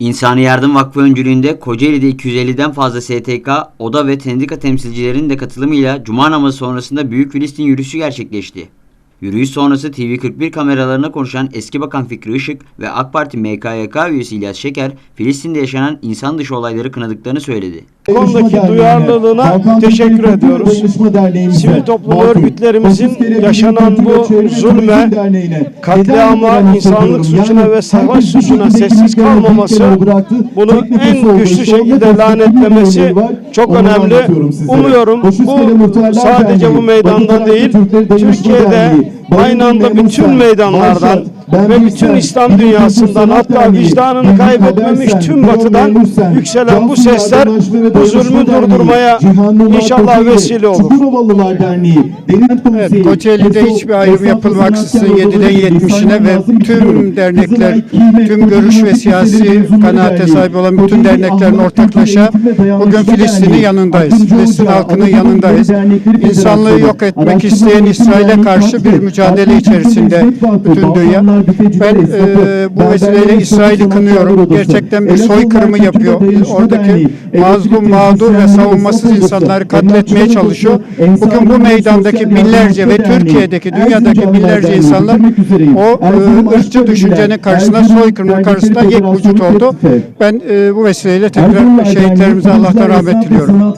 İnsani Yardım Vakfı öncülüğünde Kocaeli'de 250'den fazla STK, oda ve sendika temsilcilerinin de katılımıyla Cuma namazı sonrasında Büyük Filistin yürüyüşü gerçekleşti. Yürüyüş sonrası TV41 kameralarına konuşan eski bakan Fikri Işık ve AK Parti MKYK üyesi İlyas Şeker, Filistin'de yaşanan insan dışı olayları kınadıklarını söyledi. konudaki duyarlılığına teşekkür ediyoruz. Sivil toplum örgütlerimizin yaşanan bu zulme, katliama, insanlık suçuna ve savaş suçuna sessiz kalmaması, bunu en güçlü şekilde lanetlemesi çok önemli. Umuyorum bu sadece bu meydandan değil, Türkiye'de aynı anda bütün meydanlardan ve bütün İslam dünyasından hatta vicdanını kaybetmemiş tüm batıdan yükselen bu sesler bu zulmü durdurmaya inşallah vesile olur. Evet, Kocaeli'de hiçbir ayrım yapılmaksızın 7'den 70'ine ve tüm dernekler, tüm görüş ve siyasi kanaate sahip olan bütün derneklerin ortaklaşa bugün Filistin'in yanındayız. Filistin halkının yanındayız. İnsanlığı yok etmek isteyen İsrail'e karşı bir mücadele içerisinde bütün dünya. Ben e, bu vesileyle İsrail'i kınıyorum. Gerçekten bir soykırımı yapıyor. Oradaki mazlum, mağdur ve savunmasız insanları katletmeye çalışıyor. Bugün bu meydandaki binlerce ve Türkiye'deki, dünyadaki binlerce insanlar o e, ırkçı düşüncenin karşısında, soykırımın karşısında yek vücut oldu. Ben e, bu vesileyle tekrar şehitlerimize Allah'tan rahmet diliyorum.